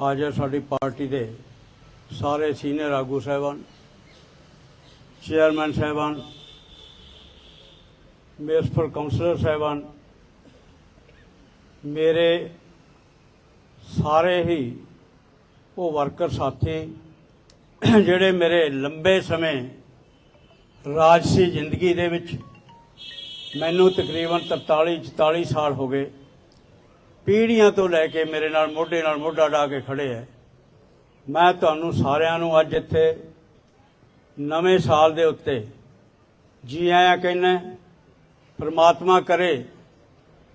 ਹਾਜ਼ਰ ਸਾਡੀ ਪਾਰਟੀ ਦੇ ਸਾਰੇ ਸੀਨੀਅਰ ਆਗੂ ਸਾਹਿਬਾਨ, ਚੇਅਰਮੈਨ ਸਾਹਿਬਾਨ ਮਿਊਨਿਸਪਲ ਕਾਉਂਸਲਰ ਸਾਹਿਬਾਨ, ਮੇਰੇ ਸਾਰੇ ਹੀ ਉਹ ਵਰਕਰ ਸਾਥੀ, ਜਿਹੜੇ ਮੇਰੇ ਲੰਬੇ ਸਮੇਂ ਰਾਜਸੀ ਜ਼ਿੰਦਗੀ ਦੇ ਵਿੱਚ ਮੈਨੂੰ ਤਕਰੀਬਨ 43 44 ਸਾਲ ਹੋ ਗਏ। ਪੀੜ੍ਹੀਆਂ ਤੋਂ ਲੈ ਕੇ ਮੇਰੇ ਨਾਲ ਮੋਢੇ ਨਾਲ ਮੋਢਾ ਢਾ ਕੇ ਖੜੇ ਹੈ ਮੈਂ ਤੁਹਾਨੂੰ ਸਾਰਿਆਂ ਨੂੰ ਅੱਜ ਇੱਥੇ ਨਵੇਂ ਸਾਲ ਦੇ ਉੱਤੇ ਜੀ ਆਇਆਂ ਕਹਿੰਦਾ ਪਰਮਾਤਮਾ ਕਰੇ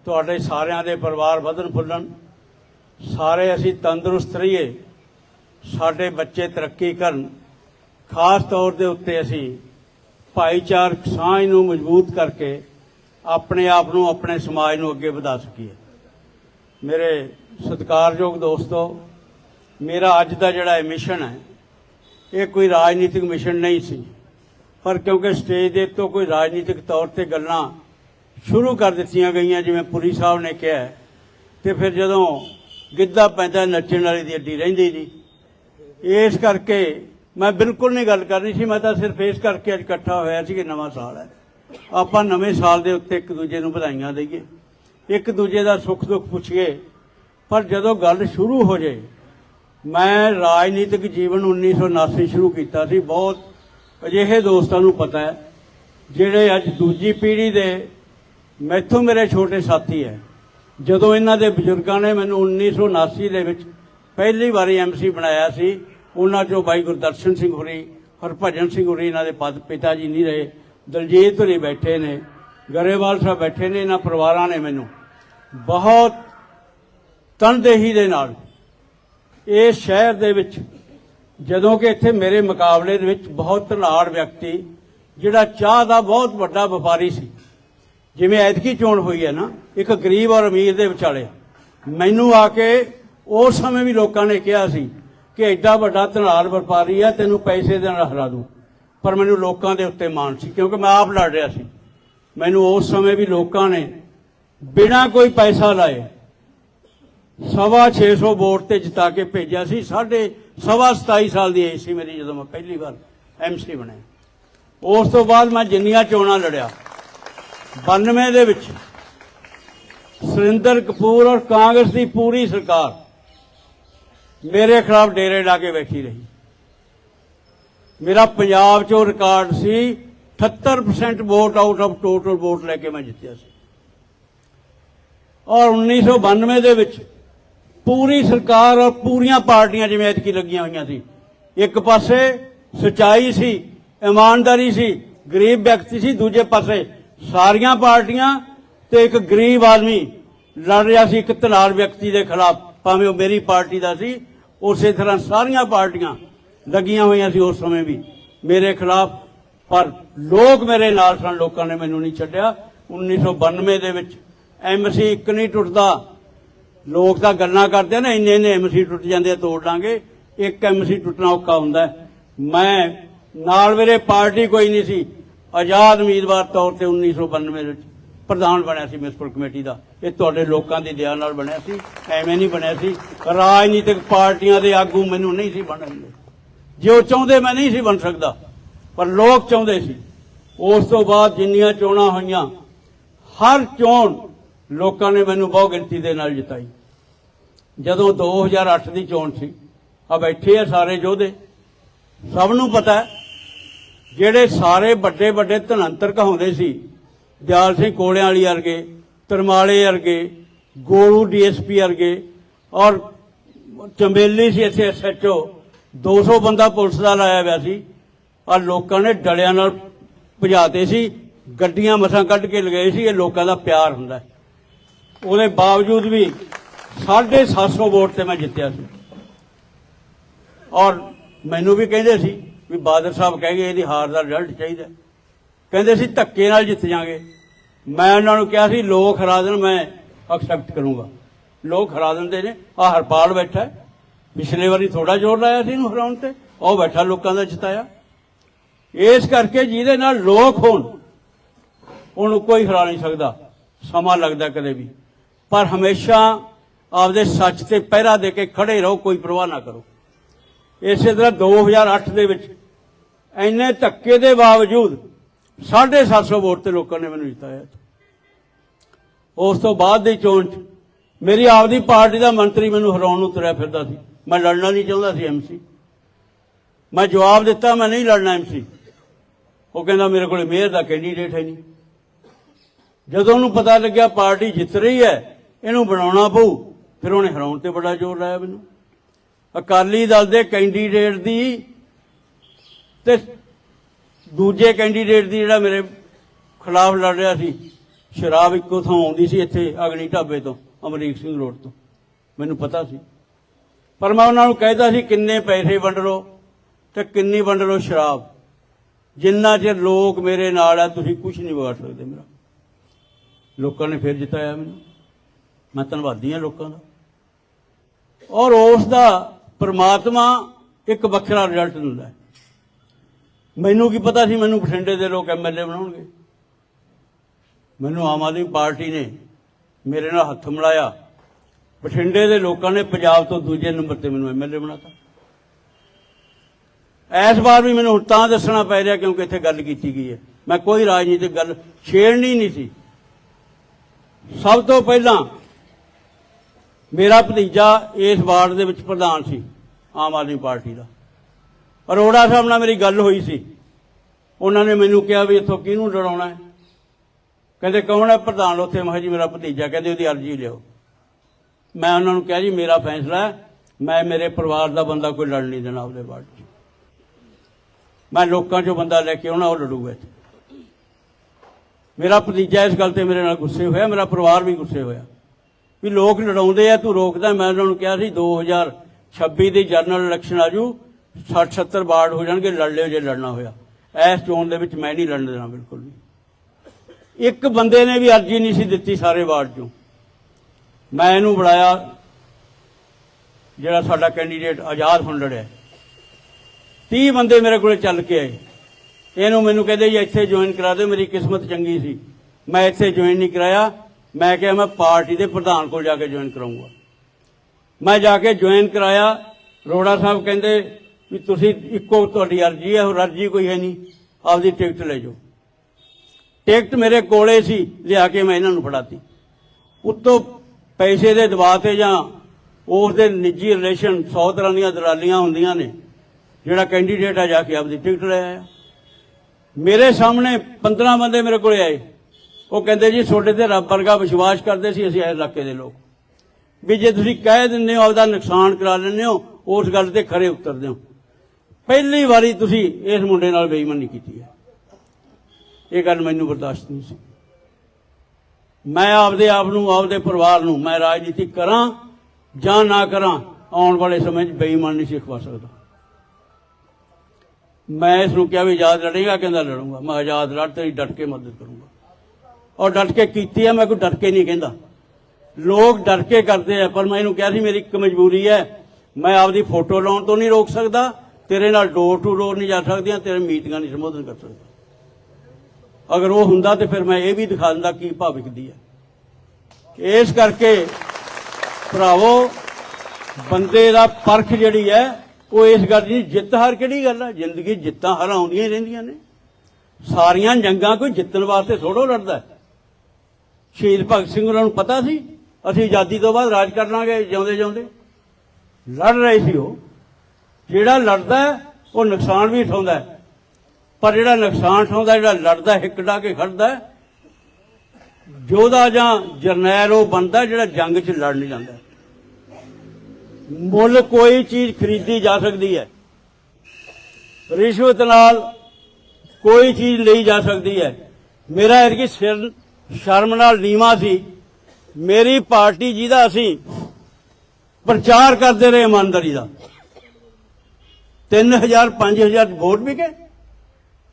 ਤੁਹਾਡੇ ਸਾਰਿਆਂ ਦੇ ਪਰਿਵਾਰ ਵਧਣ ਫੁੱਲਣ। ਸਾਰੇ ਅਸੀਂ ਤੰਦਰੁਸਤ ਰਹੀਏ, ਸਾਡੇ ਬੱਚੇ ਤਰੱਕੀ ਕਰਨ। ਖਾਸ ਤੌਰ ਦੇ ਉੱਤੇ ਅਸੀਂ ਭਾਈਚਾਰਕ ਸਾਂਝ ਨੂੰ ਮਜ਼ਬੂਤ ਕਰਕੇ ਆਪਣੇ ਆਪ ਨੂੰ, ਆਪਣੇ ਸਮਾਜ ਨੂੰ ਅੱਗੇ ਵਧਾ ਸਕੀਏ। ਮੇਰੇ ਸਤਿਕਾਰਯੋਗ ਦੋਸਤੋ ਮੇਰਾ ਅੱਜ ਦਾ ਜਿਹੜਾ ਇਹ ਮਿਸ਼ਨ ਹੈ ਇਹ ਕੋਈ ਰਾਜਨੀਤਿਕ ਮਿਸ਼ਨ ਨਹੀਂ ਸੀ। ਪਰ ਕਿਉਂਕਿ ਸਟੇਜ ਦੇ ਤੋਂ ਕੋਈ ਰਾਜਨੀਤਿਕ ਤੌਰ ਤੇ ਗੱਲਾਂ ਸ਼ੁਰੂ ਕਰ ਦਿੱਤੀਆਂ ਗਈਆਂ ਜਿਵੇਂ ਪੁਰੀ ਸਾਹਿਬ ਨੇ ਕਿਹਾ ਹੈ, ਤੇ ਫਿਰ ਜਦੋਂ ਗਿੱਧਾ ਪੈਂਦਾ ਨੱਚਣ ਵਾਲੀ ਦੀ ਅੱਡੀ ਰਹਿੰਦੀ ਨਹੀਂ ਇਸ ਕਰਕੇ ਮੈਂ ਬਿਲਕੁਲ ਨਹੀਂ ਗੱਲ ਕਰਨੀ ਸੀ ਮੈਂ ਤਾਂ ਸਿਰਫ ਇਸ ਕਰਕੇ ਅੱਜ ਇਕੱਠਾ ਹੋਇਆ ਸੀ ਕਿ ਨਵਾਂ ਸਾਲ ਹੈ। ਆਪਾਂ ਨਵੇਂ ਸਾਲ ਦੇ ਉੱਤੇ ਇੱਕ ਦੂਜੇ ਨੂੰ ਵਧਾਈਆਂ ਦਈਏ। ਇੱਕ ਦੂਜੇ ਦਾ ਸੁੱਖ ਦੁੱਖ ਪੁੱਛੀਏ, ਪਰ ਜਦੋਂ ਗੱਲ ਸ਼ੁਰੂ ਹੋ ਜੇ, ਮੈਂ ਰਾਜਨੀਤਿਕ ਜੀਵਨ 1979 ਸ਼ੁਰੂ ਕੀਤਾ ਸੀ। ਬਹੁਤ ਅਜਿਹੇ ਦੋਸਤਾਂ ਨੂੰ ਪਤਾ ਹੈ, ਜਿਹੜੇ ਅੱਜ ਦੂਜੀ ਪੀੜ੍ਹੀ ਦੇ ਮੈਥੋਂ ਮੇਰੇ ਛੋਟੇ ਸਾਥੀ ਹੈ। ਜਦੋਂ ਇਹਨਾਂ ਦੇ ਬਜ਼ੁਰਗਾਂ ਨੇ ਮੈਨੂੰ 1979 ਦੇ ਵਿੱਚ ਪਹਿਲੀ ਵਾਰੀ ਐਮਸੀ ਬਣਾਇਆ ਸੀ, ਉਹਨਾਂ ਚੋਂ ਬਾਈ ਗੁਰਦਰਸ਼ਨ ਸਿੰਘ ਹੋਰੀ, ਹਰਭਜਨ ਸਿੰਘ ਹੋਰੀ, ਇਹਨਾਂ ਦੇ ਪਿਤਾ ਜੀ ਨਹੀਂ ਰਹੇ ਦਲਜੀਤ ਹੋਰੀ ਬੈਠੇ ਨੇ। ਗਰੇਵਾਲ ਸਾਹਿਬ ਬੈਠੇ ਨੇ, ਇਹਨਾਂ ਪਰਿਵਾਰਾਂ ਨੇ ਮੈਨੂੰ। ਬਹੁਤ ਤਨਦੇਹੀ ਦੇ ਨਾਲ ਇਸ ਸ਼ਹਿਰ ਦੇ ਵਿੱਚ, ਜਦੋਂ ਕਿ ਇੱਥੇ ਮੇਰੇ ਮੁਕਾਬਲੇ ਦੇ ਵਿੱਚ ਬਹੁਤ ਧਨਾੜ ਵਿਅਕਤੀ, ਜਿਹੜਾ ਚਾਹ ਦਾ ਬਹੁਤ ਵੱਡਾ ਵਪਾਰੀ ਸੀ। ਜਿਵੇਂ ਐਤਕੀ ਚੋਣ ਹੋਈ ਹੈ ਨਾ, ਇੱਕ ਗਰੀਬ ਔਰ ਅਮੀਰ ਦੇ ਵਿਚਾਲੇ। ਮੈਨੂੰ ਆ ਕੇ ਉਸ ਸਮੇਂ ਵੀ ਲੋਕਾਂ ਨੇ ਕਿਹਾ ਸੀ ਕਿ ਐਡਾ ਵੱਡਾ ਧਨਾੜ ਵਪਾਰੀ ਆ, ਤੈਨੂੰ ਪੈਸੇ ਦੇ ਨਾਲ ਹਰਾ ਦੂੰ। ਪਰ ਮੈਨੂੰ ਲੋਕਾਂ ਦੇ ਉੱਤੇ ਮਾਣ ਸੀ, ਕਿਉਂਕਿ ਮੈਂ ਆਪ ਲੜ ਰਿਹਾ ਸੀ। ਮੈਨੂੰ ਉਸ ਸਮੇਂ ਵੀ ਲੋਕਾਂ ਨੇ ਬਿਨਾਂ ਕੋਈ ਪੈਸਾ ਲਾਏ ਸਵਾ 600 ਵੋਟ ਤੇ ਜਿਤਾ ਕੇ ਭੇਜਿਆ ਸੀ। ਸਾਡੇ ਸਵਾ 27 ਸਾਲ ਦੀ ਏਜ ਸੀ ਮੇਰੀ ਜਦੋਂ ਮੈਂ ਪਹਿਲੀ ਵਾਰ ਐਮਸੀ ਬਣਿਆ। ਉਸ ਤੋਂ ਬਾਅਦ ਮੈਂ ਜਿੰਨੀਆਂ ਚੋਣਾਂ ਲੜਿਆ 92 ਦੇ ਵਿੱਚ ਸੁਰਿੰਦਰ ਕਪੂਰ ਔਰ ਕਾਂਗਰਸ ਦੀ ਪੂਰੀ ਸਰਕਾਰ ਮੇਰੇ ਖਿਲਾਫ ਡੇਰੇ ਲਾ ਕੇ ਬੈਠੀ ਰਹੀ। ਮੇਰਾ ਪੰਜਾਬ 'ਚੋਂ ਰਿਕਾਰਡ ਸੀ 78% vote out of total vote ਲੈ ਕੇ ਮੈਂ ਜਿੱਤਿਆ ਸੀ। ਔਰ 1992 ਦੇ ਵਿੱਚ ਪੂਰੀ ਸਰਕਾਰ ਔਰ ਪੂਰੀਆਂ ਪਾਰਟੀਆਂ ਜਿਵੇਂ ਐਤਕੀ ਲੱਗੀਆਂ ਹੋਈਆਂ ਸੀ। ਇੱਕ ਪਾਸੇ ਸਚਾਈ ਸੀ, ਇਮਾਨਦਾਰੀ ਸੀ, ਗਰੀਬ ਵਿਅਕਤੀ ਸੀ, ਦੂਜੇ ਪਾਸੇ ਸਾਰੀਆਂ ਪਾਰਟੀਆਂ ਤੇ ਇੱਕ ਗਰੀਬ ਆਦਮੀ ਲੜ ਰਿਹਾ ਸੀ, ਇੱਕ ਧਨਾਰ ਵਿਅਕਤੀ ਦੇ ਖਿਲਾਫ। ਭਾਵੇਂ ਉਹ ਮੇਰੀ ਪਾਰਟੀ ਦਾ ਸੀ, ਉਸੇ ਤਰ੍ਹਾਂ ਸਾਰੀਆਂ ਪਾਰਟੀਆਂ ਲੱਗੀਆਂ ਹੋਈਆਂ ਸੀ ਉਸ ਸਮੇਂ ਵੀ। ਮੇਰੇ ਖਿਲਾਫ ਪਰ ਲੋਕ ਮੇਰੇ ਨਾਲ ਸਨ, ਲੋਕਾਂ ਨੇ ਮੈਨੂੰ ਨਹੀਂ ਛੱਡਿਆ। 1992 ਦੇ ਵਿੱਚ ਐਮਸੀ ਇੱਕ ਨਹੀਂ ਟੁੱਟਦਾ। ਲੋਕ ਤਾਂ ਗੱਲਾਂ ਕਰਦੇ ਆ ਨਾ, ਇੰਨੇ ਇੰਨੇ ਐਮਸੀ ਟੁੱਟ ਜਾਂਦੇ ਆ, ਤੋੜ ਲਾਂਗੇ। ਇੱਕ ਐਮਸੀ ਟੁੱਟਣਾ ਔਖਾ ਹੁੰਦਾ ਮੈਂ ਨਾਲ ਮੇਰੇ ਪਾਰਟੀ ਕੋਈ ਨਹੀਂ ਸੀ। ਆਜ਼ਾਦ ਉਮੀਦਵਾਰ ਤੌਰ ਤੇ 1992 ਵਿੱਚ ਪ੍ਰਧਾਨ ਬਣਿਆ ਸੀ ਮਿਊਨਿਸਪਲ ਕਮੇਟੀ ਦਾ। ਇਹ ਤੁਹਾਡੇ ਲੋਕਾਂ ਦੀ ਦਇਆ ਨਾਲ ਬਣਿਆ ਸੀ, ਐਵੇਂ ਨਹੀਂ ਬਣਿਆ ਸੀ। ਰਾਜਨੀਤਿਕ ਪਾਰਟੀਆਂ ਦੇ ਆਗੂ ਮੈਨੂੰ ਨਹੀਂ ਸੀ ਬਣਨਗੇ। ਜੇ ਉਹ ਚਾਹੁੰਦੇ ਮੈਂ ਨਹੀਂ ਸੀ ਬਣ ਸਕਦਾ। ਪਰ ਲੋਕ ਚਾਹੁੰਦੇ ਸੀ। ਉਸ ਤੋਂ ਬਾਅਦ ਜਿੰਨੀਆਂ ਚੋਣਾਂ ਹੋਈਆਂ, ਹਰ ਚੋਣ ਲੋਕਾਂ ਨੇ ਮੈਨੂੰ ਬਹੁ ਗਿਣਤੀ ਦੇ ਨਾਲ ਜਿਤਾਈ। ਜਦੋਂ 2008 ਦੀ ਚੋਣ ਸੀ ਆ ਬੈਠੇ ਆ ਸਾਰੇ ਯੋਧੇ। ਸਭ ਨੂੰ ਪਤਾ ਹੈ, ਜਿਹੜੇ ਸਾਰੇ ਵੱਡੇ ਵੱਡੇ ਧਨੰਤਰ ਕਹਾਉਂਦੇ ਸੀ, ਦਿਆਲ ਸਿੰਘ ਕੋਲਿਆਂ ਵਾਲੀ ਵਰਗੇ, ਤਰਮਾਲੇ ਵਰਗੇ, ਗੋਲੂ ਡੀਐਸਪੀ ਵਰਗੇ, ਔਰ ਚੰਬੇਲੀ ਸੀ ਇੱਥੇ ਐਸਐਚਓ 200 ਬੰਦਾ ਪੁਲਿਸ ਦਾ ਲਾਇਆ ਹੋਇਆ ਸੀ। ਆ ਲੋਕਾਂ ਨੇ ਡਲਿਆਂ ਨਾਲ ਭਜਾਤੇ ਸੀ, ਗੱਡੀਆਂ ਮਸਾਂ ਕੱਢ ਕੇ ਲਗਾਏ ਸੀ, ਇਹ ਲੋਕਾਂ ਦਾ ਪਿਆਰ ਹੁੰਦਾ ਉਹਦੇ ਬਾਵਜੂਦ ਵੀ 750 ਵੋਟ ਤੇ ਮੈਂ ਜਿੱਤਿਆ ਸੀ। ਔਰ ਮੈਨੂੰ ਵੀ ਕਹਿੰਦੇ ਸੀ ਵੀ ਬਾਦਲ ਸਾਹਿਬ ਕਹਿ ਗਏ ਇਹਦੀ ਹਾਰ ਦਾ ਰਿਜ਼ਲਟ ਚਾਹੀਦਾ ਕਹਿੰਦੇ ਸੀ ਧੱਕੇ ਨਾਲ ਜਿੱਤ ਜਾਾਂਗੇ ਮੈਂ ਉਹਨਾਂ ਨੂੰ ਕਿਹਾ ਸੀ, ਲੋਕ ਹਰਾ ਦੇਣ, ਮੈਂ ਐਕਸੈਪਟ ਕਰੂੰਗਾ। ਲੋਕ ਹਰਾ ਦਿੰਦੇ ਨੇ। ਆ ਹਰਪਾਲ ਬੈਠਾ ਪਿਛਲੇ ਵਾਰੀ ਥੋੜਾ ਜ਼ੋਰ ਲਾਇਆ ਸੀ ਇਹਨੂੰ ਹਰਾਉਣ ਤੇ। ਉਹ ਬੈਠਾ ਲੋਕਾਂ ਦਾ ਜਿਤਾਇਆ। ਇਸ ਕਰਕੇ ਜਿਹਦੇ ਨਾਲ ਲੋਕ ਹੋਣ, ਉਹਨੂੰ ਕੋਈ ਹਰਾ ਨਹੀਂ ਸਕਦਾ, ਸਮਾਂ ਲੱਗਦਾ ਕਦੇ ਵੀ। ਪਰ ਹਮੇਸ਼ਾ ਆਪਦੇ ਸੱਚ ਤੇ ਪਹਿਰਾ ਦੇ ਕੇ ਖੜੇ ਰਹੋ, ਕੋਈ ਪਰਵਾਹ ਨਾ ਕਰੋ। ਇਸੇ ਤਰ੍ਹਾਂ 2008 ਦੇ ਵਿੱਚ ਇੰਨੇ ਧੱਕੇ ਦੇ ਬਾਵਜੂਦ 750 ਵੋਟ ਤੇ ਲੋਕਾਂ ਨੇ ਮੈਨੂੰ ਜਿਤਾਇਆ। ਉਸ ਤੋਂ ਬਾਅਦ ਦੀ ਚੋਣ 'ਚ ਮੇਰੀ ਆਪਦੀ ਪਾਰਟੀ ਦਾ ਮੰਤਰੀ ਮੈਨੂੰ ਹਰਾਉਣ ਨੂੰ ਤੁਰਿਆ ਫਿਰਦਾ ਸੀ। ਮੈਂ ਲੜਨਾ ਨਹੀਂ ਚਾਹੁੰਦਾ ਸੀ ਐਮਸੀ ਮੈਂ ਜਵਾਬ ਦਿੱਤਾ, ਮੈਂ ਨਹੀਂ ਲੜਨਾ ਐਮਸੀ ਉਹ ਕਹਿੰਦਾ ਮੇਰੇ ਕੋਲ ਮੇਅਰ ਦਾ ਕੈਂਡੀਡੇਟ ਹੈ ਨਹੀਂ। ਜਦੋਂ ਉਹਨੂੰ ਪਤਾ ਲੱਗਿਆ ਪਾਰਟੀ ਜਿੱਤ ਰਹੀ ਹੈ, ਇਹਨੂੰ ਬਣਾਉਣਾ ਪਊ, ਫਿਰ ਉਹਨੇ ਹਰਾਉਣ ਤੇ ਬੜਾ ਜ਼ੋਰ ਲਾਇਆ ਮੈਨੂੰ। ਅਕਾਲੀ ਦਲ ਦੇ ਕੈਂਡੀਡੇਟ ਦੀ ਤੇ ਦੂਜੇ ਕੈਂਡੀਡੇਟ ਦੀ ਜਿਹੜਾ ਮੇਰੇ ਖਿਲਾਫ ਲੜ ਰਿਹਾ ਸੀ, ਸ਼ਰਾਬ ਇੱਕੋ ਥਾਂ ਆਉਂਦੀ ਸੀ ਇੱਥੇ ਅਗਨੀ ਢਾਬੇ ਤੋਂ, ਅਮਰੀਕ ਸਿੰਘ ਰੋਡ ਤੋਂ। ਮੈਨੂੰ ਪਤਾ ਸੀ। ਪਰ ਮੈਂ ਉਹਨਾਂ ਨੂੰ ਕਹਿਦਾ ਸੀ, ਕਿੰਨੇ ਪੈਸੇ ਵੰਡ ਲਓ ਤੇ ਕਿੰਨੀ ਵੰਡ ਲਓ ਸ਼ਰਾਬ। ਜਿੰਨਾ ਚਿਰ ਲੋਕ ਮੇਰੇ ਨਾਲ ਆ, ਤੁਸੀਂ ਕੁਝ ਨਹੀਂ ਵਿਗਾੜ ਸਕਦੇ ਮੇਰਾ। ਲੋਕਾਂ ਨੇ ਫਿਰ ਜਿਤਾਇਆ ਮੈਨੂੰ। ਮੈਂ ਧੰਨਵਾਦੀ ਹਾਂ ਲੋਕਾਂ ਦਾ। ਔਰ ਉਸ ਦਾ ਪਰਮਾਤਮਾ ਇੱਕ ਵੱਖਰਾ ਰਿਜ਼ਲਟ ਦਿੰਦਾ ਹੈ। ਮੈਨੂੰ ਕੀ ਪਤਾ ਸੀ ਮੈਨੂੰ ਬਠਿੰਡੇ ਦੇ ਲੋਕ ਐਮਐਲਏ ਬਣਾਉਣਗੇ। ਮੈਨੂੰ ਆਮ ਆਦਮੀ ਪਾਰਟੀ ਨੇ ਮੇਰੇ ਨਾਲ ਹੱਥ ਮਿਲਾਇਆ। ਬਠਿੰਡੇ ਦੇ ਲੋਕਾਂ ਨੇ ਪੰਜਾਬ ਤੋਂ ਦੂਜੇ ਨੰਬਰ ਤੇ ਮੈਨੂੰ ਐਮਐਲਏ ਬਣਾਤਾ। ਇਸ ਵਾਰ ਵੀ ਮੈਨੂੰ ਹੁਣ ਤਾਂ ਦੱਸਣਾ ਪੈ ਰਿਹਾ ਕਿਉਂਕਿ ਇੱਥੇ ਗੱਲ ਕੀਤੀ ਗਈ ਹੈ। ਮੈਂ ਕੋਈ ਰਾਜਨੀਤਿਕ ਗੱਲ ਛੇੜਨੀ ਨਹੀਂ ਸੀ। ਸਭ ਤੋਂ ਪਹਿਲਾਂ ਮੇਰਾ ਭਤੀਜਾ ਇਸ ਵਾਰਡ ਦੇ ਵਿੱਚ ਪ੍ਰਧਾਨ ਸੀ, ਆਮ ਆਦਮੀ ਪਾਰਟੀ ਦਾ। ਅਰੋੜਾ ਸਾਹਿਬ ਨਾਲ ਮੇਰੀ ਗੱਲ ਹੋਈ ਸੀ। ਉਹਨਾਂ ਨੇ ਮੈਨੂੰ ਕਿਹਾ ਵੀ ਇੱਥੋਂ ਕਿਹਨੂੰ ਲੜਾਉਣਾ ਹੈ? ਕਹਿੰਦੇ ਕੌਣ ਹੈ ਪ੍ਰਧਾਨ ਉੱਥੇ? ਮੈਂ ਕਿਹਾ ਜੀ ਮੇਰਾ ਭਤੀਜਾ, ਕਹਿੰਦੇ ਉਹਦੀ ਅਰਜ਼ੀ ਲਿਓ ਮੈਂ ਉਹਨਾਂ ਨੂੰ ਕਿਹਾ ਜੀ ਮੇਰਾ ਫੈਸਲਾ ਹੈ, ਮੈਂ ਮੇਰੇ ਪਰਿਵਾਰ ਦਾ ਬੰਦਾ ਕੋਈ ਲੜ ਨਹੀਂ ਦੇਣਾ ਆਪਦੇ ਵਾਰਡ ਮੈਂ ਲੋਕਾਂ 'ਚੋਂ ਬੰਦਾ ਲੈ ਕੇ ਆਉਣਾ, ਉਹ ਲੜੂਗਾ ਇੱਥੇ। ਮੇਰਾ ਭਤੀਜਾ ਇਸ ਗੱਲ ਤੇ ਮੇਰੇ ਨਾਲ ਗੁੱਸੇ ਹੋਇਆ, ਮੇਰਾ ਪਰਿਵਾਰ ਵੀ ਗੁੱਸੇ ਹੋਇਆ। ਵੀ ਲੋਕ ਲੜਾਉਂਦੇ ਆ, ਤੂੰ ਰੋਕਦਾ, ਮੈਂ ਉਹਨਾਂ ਨੂੰ ਕਿਹਾ ਸੀ 2026 ਦੀ ਜਨਰਲ ਇਲੈਕਸ਼ਨ ਆਜੂ 60 70 ਵਾਰਡ ਹੋ ਜਾਣਗੇ, ਲੜ ਲਿਓ ਜੇ ਲੜਨਾ ਹੋਇਆ। ਇਸ ਚੋਣ ਦੇ ਵਿੱਚ ਮੈਂ ਨਹੀਂ ਲੜਨ ਦੇਣਾ, ਬਿਲਕੁਲ ਵੀ ਇੱਕ ਬੰਦੇ ਨੇ ਵੀ ਅਰਜ਼ੀ ਨਹੀਂ ਸੀ ਦਿੱਤੀ ਸਾਰੇ ਵਾਰਡ 'ਚੋਂ। ਮੈਂ ਇਹਨੂੰ ਬੁਲਾਇਆ, ਜਿਹੜਾ ਸਾਡਾ ਕੈਂਡੀਡੇਟ ਆਜ਼ਾਦ ਹੁਣ ਲੜਿਆ। 30 ਬੰਦੇ ਮੇਰੇ ਕੋਲੇ ਚੱਲ ਕੇ ਆਏ। ਇਹਨੂੰ ਮੈਨੂੰ ਕਹਿੰਦੇ, ਜੀ ਇੱਥੇ ਜੁਆਇਨ ਕਰਾ ਦਿਓ, ਮੇਰੀ ਕਿਸਮਤ ਚੰਗੀ ਸੀ। ਮੈਂ ਇੱਥੇ ਜੁਆਇਨ ਨਹੀਂ ਕਰਾਇਆ। ਮੈਂ ਕਿਹਾ ਮੈਂ ਪਾਰਟੀ ਦੇ ਪ੍ਰਧਾਨ ਕੋਲ ਜਾ ਕੇ ਜੁਆਇਨ ਕਰਾਉਂਗਾ। ਮੈਂ ਜਾ ਕੇ ਜੁਆਇਨ ਕਰਾਇਆ। ਰੋੜਾ ਸਾਹਿਬ ਕਹਿੰਦੇ ਵੀ ਤੁਸੀਂ ਇੱਕੋ ਤੁਹਾਡੀ ਅਰਜੀ ਹੈ, ਹੋਰ ਅਰਜੀ ਕੋਈ ਹੈ ਨਹੀਂ। ਆਪਦੀ ਟਿਕਟ ਲੈ ਜਾਓ। ਟਿਕਟ ਮੇਰੇ ਕੋਲੇ ਸੀ, ਲਿਆ ਕੇ ਮੈਂ ਇਹਨਾਂ ਨੂੰ ਫੜਾਤੀ। ਉੱਤੋਂ ਪੈਸੇ ਦੇ ਦਬਾਅ ਤੇ ਜਾਂ ਉਸ ਦੇ ਨਿੱਜੀ ਰਿਲੇਸ਼ਨ 100 ਤਰ੍ਹਾਂ ਦੀਆਂ ਦਲਾਲੀਆਂ ਹੁੰਦੀਆਂ ਨੇ ਜਿਹੜਾ ਕੈਂਡੀਡੇਟ ਆ, ਜਾ ਕੇ ਆਪਦੀ ਟਿਕਟ ਲੈ ਆਇਆ। ਮੇਰੇ ਸਾਹਮਣੇ 15 ਬੰਦੇ ਮੇਰੇ ਕੋਲੇ ਆਏ। ਉਹ ਕਹਿੰਦੇ ਜੀ, ਤੁਹਾਡੇ ਤੇ ਰੱਬ ਵਰਗਾ ਵਿਸ਼ਵਾਸ ਕਰਦੇ ਸੀ, ਅਸੀਂ ਇਸ ਇਲਾਕੇ ਦੇ ਲੋਕ। ਵੀ ਜੇ ਤੁਸੀਂ ਕਹਿ ਦਿੰਦੇ ਹੋ, ਆਪਦਾ ਨੁਕਸਾਨ ਕਰਾ ਲੈਂਦੇ ਹੋ, ਉਸ ਗੱਲ ਤੇ ਖਰੇ ਉਤਰਦੇ ਹੋ। ਪਹਿਲੀ ਵਾਰੀ ਤੁਸੀਂ ਇਸ ਮੁੰਡੇ ਨਾਲ ਬੇਈਮਾਨੀ ਕੀਤੀ ਹੈ। ਇਹ ਗੱਲ ਮੈਨੂੰ ਬਰਦਾਸ਼ਤ ਨਹੀਂ ਸੀ। ਮੈਂ ਆਪਦੇ ਆਪ ਨੂੰ, ਆਪਦੇ ਪਰਿਵਾਰ ਨੂੰ, ਮੈਂ ਰਾਜਨੀਤੀ ਕਰਾਂ ਜਾਂ ਨਾ ਕਰਾਂ, ਆਉਣ ਵਾਲੇ ਸਮੇਂ 'ਚ ਬੇਈਮਾਨ ਨਹੀਂ ਸਿੱਖਵਾ ਸਕਦਾ। ਮੈਂ ਇਸ ਨੂੰ ਕਿਹਾ ਵੀ ਆਜ਼ਾਦ ਲੜੇਗਾ, ਕਹਿੰਦਾ ਲੜੂੰਗਾ। ਮੈਂ ਆਜ਼ਾਦ ਲੜ, ਤੇਰੀ ਡਟ ਕੇ ਮਦਦ ਕਰੂੰਗਾ। ਔਰ ਡਟ ਕੇ ਕੀਤੀ ਹੈ, ਮੈਂ ਕੋਈ ਡਟ ਕੇ ਨਹੀਂ ਕਹਿੰਦਾ। ਲੋਕ ਡਰ ਕੇ ਕਰਦੇ ਆ, ਪਰ ਮੈਂ ਇਹਨੂੰ ਕਿਹਾ ਸੀ, ਮੇਰੀ ਇੱਕ ਮਜਬੂਰੀ ਹੈ, ਮੈਂ ਆਪਦੀ ਫੋਟੋ ਲਾਉਣ ਤੋਂ ਨਹੀਂ ਰੋਕ ਸਕਦਾ, ਤੇਰੇ ਨਾਲ ਡੋਰ ਟੂ ਡੋਰ ਨਹੀਂ ਜਾ ਸਕਦੀਆਂ, ਤੇਰੇ ਮੀਟਿੰਗਾਂ ਨਹੀਂ ਸੰਬੋਧਨ ਕਰ ਸਕਦਾ। ਅਗਰ ਉਹ ਹੁੰਦਾ ਤੇ ਫਿਰ ਮੈਂ ਇਹ ਵੀ ਦਿਖਾ ਦਿੰਦਾ ਕੀ ਭਾਵਿਕਦੀ ਹੈ। ਇਸ ਕਰਕੇ ਭਰਾਵੋ, ਬੰਦੇ ਦਾ ਪਰਖ ਜਿਹੜੀ ਹੈ ਉਹ ਇਸ ਗੱਲ ਦੀ ਜਿੱਤ ਹਾਰ ਕਿਹੜੀ ਗੱਲ ਹੈ ਜ਼ਿੰਦਗੀ 'ਚ ਜਿੱਤਾਂ ਹਾਰਾਂ ਆਉਂਦੀਆਂ ਹੀ ਰਹਿੰਦੀਆਂ ਨੇ। ਸਾਰੀਆਂ ਜੰਗਾਂ ਕੋਈ ਜਿੱਤਣ ਵਾਸਤੇ ਥੋੜੋ ਲੜਦਾ ਸ਼ਹੀਦ ਭਗਤ ਸਿੰਘ ਉਹਨਾਂ ਨੂੰ ਪਤਾ ਸੀ, ਅਸੀਂ ਆਜ਼ਾਦੀ ਤੋਂ ਬਾਅਦ ਰਾਜ ਕਰ ਲਾਂਗੇ ਜਿਉਂਦੇ ਜਿਉਂਦੇ। ਲੜ ਰਹੇ ਸੀ ਉਹ। ਜਿਹੜਾ ਲੜਦਾ ਉਹ ਨੁਕਸਾਨ ਵੀ ਉਠਾਉਂਦਾ ਪਰ ਜਿਹੜਾ ਨੁਕਸਾਨ ਉਠਾਉਂਦਾ, ਜਿਹੜਾ ਲੜਦਾ ਹਿੱਕ ਡਾ ਕੇ ਖੜਦਾ ਜੋਧਾ ਜਾਂ ਜਰਨੈਲ ਉਹ ਬੰਦਾ ਜਿਹੜਾ ਜੰਗ 'ਚ ਲੜ ਨਹੀਂ ਜਾਂਦਾ ਮੁੱਲ ਕੋਈ ਚੀਜ਼ ਖਰੀਦੀ ਜਾ ਸਕਦੀ ਹੈ। ਰਿਸ਼ਵਤ ਨਾਲ ਕੋਈ ਚੀਜ਼ ਲਈ ਜਾ ਸਕਦੀ ਹੈ। ਮੇਰਾ ਐਰਗੀ ਸਿਰ ਸ਼ਰਮ ਨਾਲ ਨੀਵਾ ਸੀ। ਮੇਰੀ ਪਾਰਟੀ ਜਿਹਦਾ ਅਸੀਂ ਪ੍ਰਚਾਰ ਕਰਦੇ ਰਹੇ ਇਮਾਨਦਾਰੀ ਦਾ। 3000 5000 ਵੋਟ ਵੀ ਗਏ।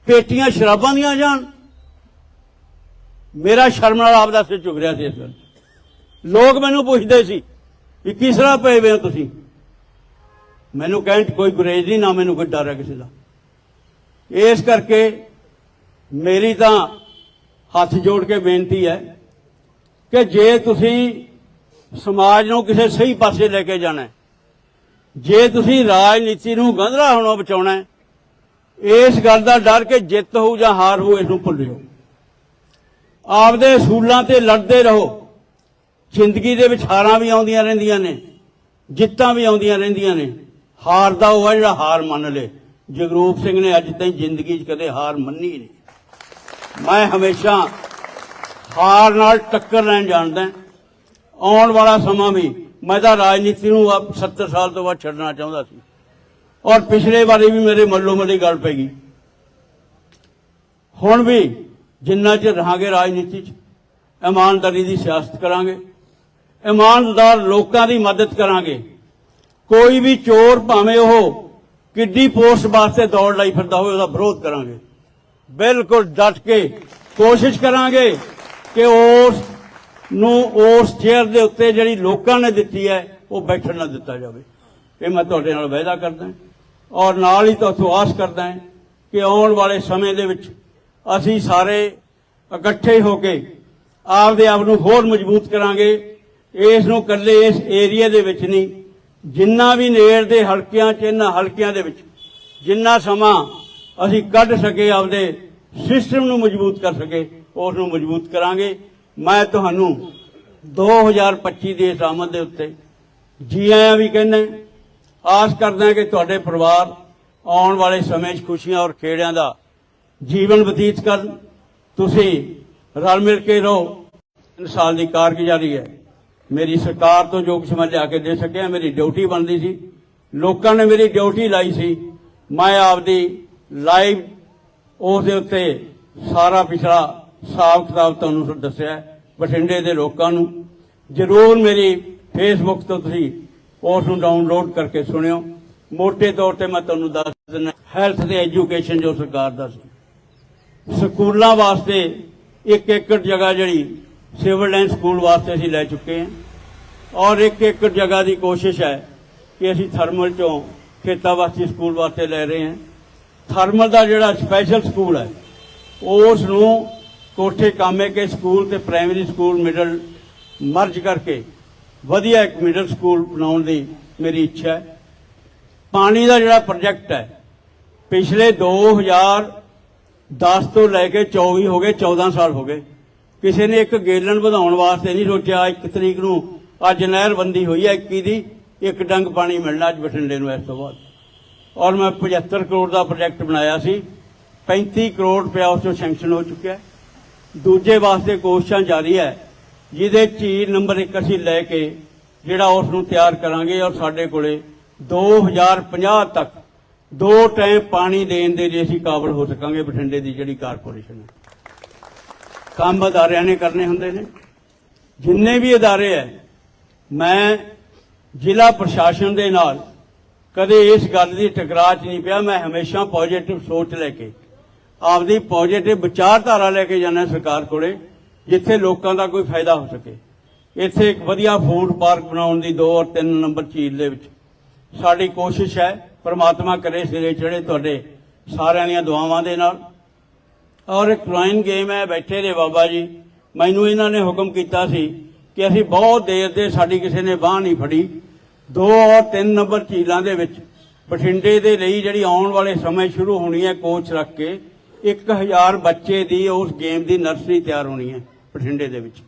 ਪੇਟੀਆਂ ਸ਼ਰਾਬਾਂ ਦੀਆਂ ਜਾਣ। ਮੇਰਾ ਸ਼ਰਮ ਨਾਲ ਆਪਦਾ ਸਿਰ ਝੁਕ ਰਿਹਾ ਸੀ ਇਸ ਗੱਲ ਲੋਕ ਮੈਨੂੰ ਪੁੱਛਦੇ ਸੀ ਵੀ ਕਿਸ ਤਰ੍ਹਾਂ ਪਏ ਵੇ ਹੋ ਤੁਸੀਂ? ਮੈਨੂੰ ਕਹਿਣ 'ਚ ਕੋਈ ਗੁਰੇਜ਼ ਨਹੀਂ ਨਾ ਮੈਨੂੰ ਕੋਈ ਡਰ ਹੈ ਕਿਸੇ ਦਾ। ਇਸ ਕਰਕੇ ਮੇਰੀ ਤਾਂ ਹੱਥ ਜੋੜ ਕੇ ਬੇਨਤੀ ਹੈ ਕਿ ਜੇ ਤੁਸੀਂ ਸਮਾਜ ਨੂੰ ਕਿਸੇ ਸਹੀ ਪਾਸੇ ਲੈ ਕੇ ਜਾਣਾ ਹੈ। ਜੇ ਤੁਸੀਂ ਰਾਜਨੀਤੀ ਨੂੰ ਗੰਧਲਾ ਹੋਣਾ ਬਚਾਉਣਾ ਹੈ, ਇਸ ਗੱਲ ਦਾ ਡਰ ਕਿ ਜਿੱਤ ਹੋਊ ਜਾਂ ਹਾਰ ਹੋਊ ਇਸ ਨੂੰ ਭੁੱਲ ਜਾਓ। ਆਪਦੇ ਅਸੂਲਾਂ ਤੇ ਲੜਦੇ ਰਹੋ। ਜ਼ਿੰਦਗੀ ਦੇ ਵਿੱਚ ਹਾਰਾਂ ਵੀ ਆਉਂਦੀਆਂ ਰਹਿੰਦੀਆਂ ਨੇ, ਜਿੱਤਾਂ ਵੀ ਆਉਂਦੀਆਂ ਰਹਿੰਦੀਆਂ ਨੇ, ਹਾਰ ਦਾ ਉਹ ਹੈ ਜਿਹੜਾ ਹਾਰ ਮੰਨ ਲੇ। ਜਗਰੂਪ ਸਿੰਘ ਨੇ ਅੱਜ ਤਾਈਂ ਜ਼ਿੰਦਗੀ 'ਚ ਕਦੇ ਹਾਰ ਮੰਨੀ ਨਹੀਂ। ਮੈਂ ਹਮੇਸ਼ਾ ਹਾਰ ਨਾਲ ਟੱਕਰ ਲੈਣ ਜਾਣਦਾ ਆਉਣ ਵਾਲਾ ਸਮਾਂ ਵੀ ਮੈਂ ਤਾਂ ਰਾਜਨੀਤੀ ਨੂੰ ਆਪ 70 ਸਾਲ ਤੋਂ ਬਾਅਦ ਛੱਡਣਾ ਚਾਹੁੰਦਾ ਸੀ। ਔਰ ਪਿਛਲੇ ਵਾਰੀ ਵੀ ਮੇਰੇ ਮੱਲੋ ਮੱਲੀ ਗੱਲ ਪੈ ਗਈ। ਹੁਣ ਵੀ ਜਿੰਨਾ ਚਿਰ ਰਹਾਂਗੇ ਰਾਜਨੀਤੀ 'ਚ, ਇਮਾਨਦਾਰੀ ਦੀ ਸਿਆਸਤ ਕਰਾਂਗੇ। ਇਮਾਨਦਾਰ ਲੋਕਾਂ ਦੀ ਮਦਦ ਕਰਾਂਗੇ। ਕੋਈ ਵੀ ਚੋਰ ਭਾਵੇਂ ਉਹ ਕਿੱਡੀ ਪੋਸਟ ਵਾਸਤੇ ਦੌੜ ਲਈ ਫਿਰਦਾ ਹੋਵੇ, ਉਹਦਾ ਵਿਰੋਧ ਕਰਾਂਗੇ। ਬਿਲਕੁਲ ਡਟ ਕੇ ਕੋਸ਼ਿਸ਼ ਕਰਾਂਗੇ ਕਿ ਉਸ ਨੂੰ ਉਸ ਚੇਅਰ ਦੇ ਉੱਤੇ ਜਿਹੜੀ ਲੋਕਾਂ ਨੇ ਦਿੱਤੀ ਹੈ, ਉਹ ਬੈਠਣ ਨਾ ਦਿੱਤਾ ਜਾਵੇ। ਇਹ ਮੈਂ ਤੁਹਾਡੇ ਨਾਲ ਵਾਅਦਾ ਕਰਦਾ ਔਰ ਨਾਲ ਹੀ ਤੁਹਾਨੂੰ ਆਸ ਕਰਦਾ ਹਾਂ ਕਿ ਆਉਣ ਵਾਲੇ ਸਮੇਂ ਦੇ ਵਿੱਚ ਅਸੀਂ ਸਾਰੇ ਇਕੱਠੇ ਹੋ ਕੇ ਆਪਦੇ ਆਪ ਨੂੰ ਹੋਰ ਮਜ਼ਬੂਤ ਕਰਾਂਗੇ। ਇਸ ਨੂੰ ਇਕੱਲੇ ਇਸ ਏਰੀਆ ਦੇ ਵਿੱਚ ਨਹੀਂ, ਜਿੰਨਾ ਵੀ ਨੇੜ ਦੇ ਹਲਕਿਆਂ 'ਚ, ਇਹਨਾਂ ਹਲਕਿਆਂ ਦੇ ਵਿੱਚ, ਜਿੰਨਾ ਸਮਾਂ ਅਸੀਂ ਕੱਢ ਸਕੇ ਆਪਦੇ ਸਿਸਟਮ ਨੂੰ ਮਜ਼ਬੂਤ ਕਰ ਸਕੇ, ਉਸ ਨੂੰ ਮਜ਼ਬੂਤ ਕਰਾਂਗੇ। ਮੈਂ ਤੁਹਾਨੂੰ 2025 ਦੀ ਇਸ ਆਮਦ ਦੇ ਉੱਤੇ ਜੀ ਆਇਆਂ ਵੀ ਕਹਿੰਦਾ ਆਸ ਕਰਦਾ ਕਿ ਤੁਹਾਡੇ ਪਰਿਵਾਰ ਆਉਣ ਵਾਲੇ ਸਮੇਂ 'ਚ ਖੁਸ਼ੀਆਂ ਔਰ ਖੇੜਿਆਂ ਦਾ ਜੀਵਨ ਬਤੀਤ ਕਰਨ। ਤੁਸੀਂ ਰਲ ਮਿਲ ਕੇ ਰਹੋ। ਇਨਸਾਨ ਦੀ ਕਾਰਗੁਜ਼ਾਰੀ ਹੈ। ਮੇਰੀ ਸਰਕਾਰ ਤੋਂ ਜੋ ਕੁਛ ਮੈਂ ਲਿਆ ਕੇ ਦੇ ਸਕਿਆ, ਮੇਰੀ ਡਿਊਟੀ ਬਣਦੀ ਸੀ। ਲੋਕਾਂ ਨੇ ਮੇਰੀ ਡਿਊਟੀ ਲਾਈ ਸੀ। ਮੈਂ ਆਪਦੀ ਲਾਈਵ ਉਸ ਦੇ ਉੱਤੇ ਸਾਰਾ ਪਿਛਲਾ ਹਿਸਾਬ ਕਿਤਾਬ ਤੁਹਾਨੂੰ ਦੱਸਿਆ ਬਠਿੰਡੇ ਦੇ ਲੋਕਾਂ ਨੂੰ। ਜ਼ਰੂਰ ਮੇਰੀ ਫੇਸਬੁੱਕ ਤੋਂ ਤੁਸੀਂ ਉਸ ਨੂੰ ਡਾਊਨਲੋਡ ਕਰਕੇ ਸੁਣਿਓ। ਮੋਟੇ ਤੌਰ ਤੇ ਮੈਂ ਤੁਹਾਨੂੰ ਦੱਸ ਦਿੰਦਾ ਹੈਲਥ ਤੇ ਐਜੂਕੇਸ਼ਨ ਜੋ ਸਰਕਾਰ ਦਾ ਸੀ। ਸਕੂਲਾਂ ਵਾਸਤੇ ਇੱਕ ਏਕੜ ਜਗ੍ਹਾ ਜਿਹੜੀ ਸਿਵਲ ਲਾਈਨ ਸਕੂਲ ਵਾਸਤੇ ਅਸੀਂ ਲੈ ਚੁੱਕੇ ਹਾਂ। ਔਰ ਇੱਕ ਇੱਕ ਜਗ੍ਹਾ ਦੀ ਕੋਸ਼ਿਸ਼ ਹੈ ਕਿ ਅਸੀਂ ਥਰਮਲ ਚੋਂ ਖੇਤਾਵਾਸੀ ਸਕੂਲ ਵਾਸਤੇ ਲੈ ਰਹੇ ਹਾਂ। ਥਰਮਲ ਦਾ ਜਿਹੜਾ ਸਪੈਸ਼ਲ ਸਕੂਲ ਹੈ, ਉਸ ਨੂੰ ਕੋਠੇ ਕਾਮੇ ਕੇ ਸਕੂਲ ਤੇ ਪ੍ਰਾਇਮਰੀ ਸਕੂਲ ਮਿਡਲ ਮਰਜ ਕਰਕੇ ਵਧੀਆ ਇੱਕ ਮਿਡਲ ਸਕੂਲ ਬਣਾਉਣ ਦੀ ਮੇਰੀ ਇੱਛਾ ਹੈ। ਪਾਣੀ ਦਾ ਜਿਹੜਾ ਪ੍ਰੋਜੈਕਟ ਹੈ, ਪਿਛਲੇ 2010 ਤੋਂ ਲੈ ਕੇ 24 ਹੋ ਗਏ 14 ਸਾਲ ਹੋ ਗਏ। ਕਿਸੇ ਨੇ ਇੱਕ ਗੇਲਣ ਵਧਾਉਣ ਵਾਸਤੇ ਨਹੀਂ ਸੋਚਿਆ ਇੱਕ ਤਰੀਕ ਨੂੰ ਅੱਜ ਨਹਿਰਬੰਦੀ ਹੋਈ ਹੈ 21 ਦੀ, ਇੱਕ ਡੰਗ ਪਾਣੀ ਮਿਲਣਾ ਅੱਜ ਬਠਿੰਡੇ ਨੂੰ ਇਸ ਤੋਂ ਬਾਅਦ। ਔਰ ਮੈਂ 75 ਕਰੋੜ ਦਾ ਪ੍ਰੋਜੈਕਟ ਬਣਾਇਆ ਸੀ 35 ਕਰੋੜ ਰੁਪਇਆ ਉਸ ਤੋਂ ਸੈਂਕਸ਼ਨ ਹੋ ਚੁੱਕਿਆ ਦੂਜੇ ਵਾਸਤੇ ਕੋਸ਼ਿਸ਼ਾਂ ਜਾਰੀ ਹੈ, ਜਿਹਦੇ ਝੀਲ ਨੰਬਰ 1 ਅਸੀਂ ਲੈ ਕੇ ਜਿਹੜਾ ਉਸ ਨੂੰ ਤਿਆਰ ਕਰਾਂਗੇ ਔਰ ਸਾਡੇ ਕੋਲੇ 2050 ਤੱਕ ਦੋ ਟਾਈਮ ਪਾਣੀ ਦੇਣ ਦੇ ਲਈ ਅਸੀਂ ਕਾਬਲ ਹੋ ਸਕਾਂਗੇ ਬਠਿੰਡੇ ਦੀ ਜਿਹੜੀ ਕਾਰਪੋਰੇਸ਼ਨ ਹੈ। ਕੰਮ ਅਦਾਰਿਆਂ ਨੇ ਕਰਨੇ ਹੁੰਦੇ ਨੇ। ਜਿੰਨੇ ਵੀ ਅਦਾਰੇ ਹੈ ਮੈਂ ਜ਼ਿਲ੍ਹਾ ਪ੍ਰਸ਼ਾਸਨ ਦੇ ਨਾਲ ਕਦੇ ਇਸ ਗੱਲ ਦੀ ਟਕਰਾਅ 'ਚ ਨਹੀਂ ਪਿਆ। ਮੈਂ ਹਮੇਸ਼ਾ ਪੋਜ਼ਿਟਿਵ ਸੋਚ ਲੈ ਕੇ, ਆਪਦੀ ਪੋਜ਼ਿਟਿਵ ਵਿਚਾਰਧਾਰਾ ਲੈ ਕੇ ਜਾਣਾ ਸਰਕਾਰ ਕੋਲੇ, ਜਿੱਥੇ ਲੋਕਾਂ ਦਾ ਕੋਈ ਫਾਇਦਾ ਹੋ ਸਕੇ। ਇੱਥੇ ਇੱਕ ਵਧੀਆ ਫੂਡ ਪਾਰਕ ਬਣਾਉਣ ਦੀ 2 ਔਰ 3 ਨੰਬਰ ਝੀਲ ਦੇ ਵਿੱਚ ਸਾਡੀ ਕੋਸ਼ਿਸ਼ ਹੈ ਪਰਮਾਤਮਾ ਕਰੇ ਸਿਰੇ ਚੜੇ ਤੁਹਾਡੇ ਸਾਰਿਆਂ ਦੀਆਂ ਦੁਆਵਾਂ ਦੇ ਨਾਲ। ਔਰ ਇੱਕ ਲਾਈਨ ਗੇਮ ਹੈ, ਬੈਠੇ ਨੇ ਬਾਬਾ ਜੀ। ਮੈਨੂੰ ਇਹਨਾਂ ਨੇ ਹੁਕਮ ਕੀਤਾ ਸੀ ਕਿ ਅਸੀਂ ਬਹੁਤ ਦੇਰ ਦੇ ਸਾਡੀ ਕਿਸੇ ਨੇ ਬਾਹ ਨਹੀਂ ਫੜੀ। ਦੋ ਔਰ ਤਿੰਨ ਨੰਬਰ ਝੀਲਾਂ ਦੇ ਵਿੱਚ ਬਠਿੰਡੇ ਦੇ ਲਈ ਜਿਹੜੀ ਆਉਣ ਵਾਲੇ ਸਮੇਂ ਸ਼ੁਰੂ ਹੋਣੀ ਹੈ ਕੋਚ ਰੱਖ ਕੇ 1000 ਬੱਚੇ ਦੀ ਉਸ ਗੇਮ ਦੀ ਨਰਸਰੀ ਤਿਆਰ ਹੋਣੀ ਹੈ ਬਠਿੰਡੇ ਦੇ ਵਿੱਚ।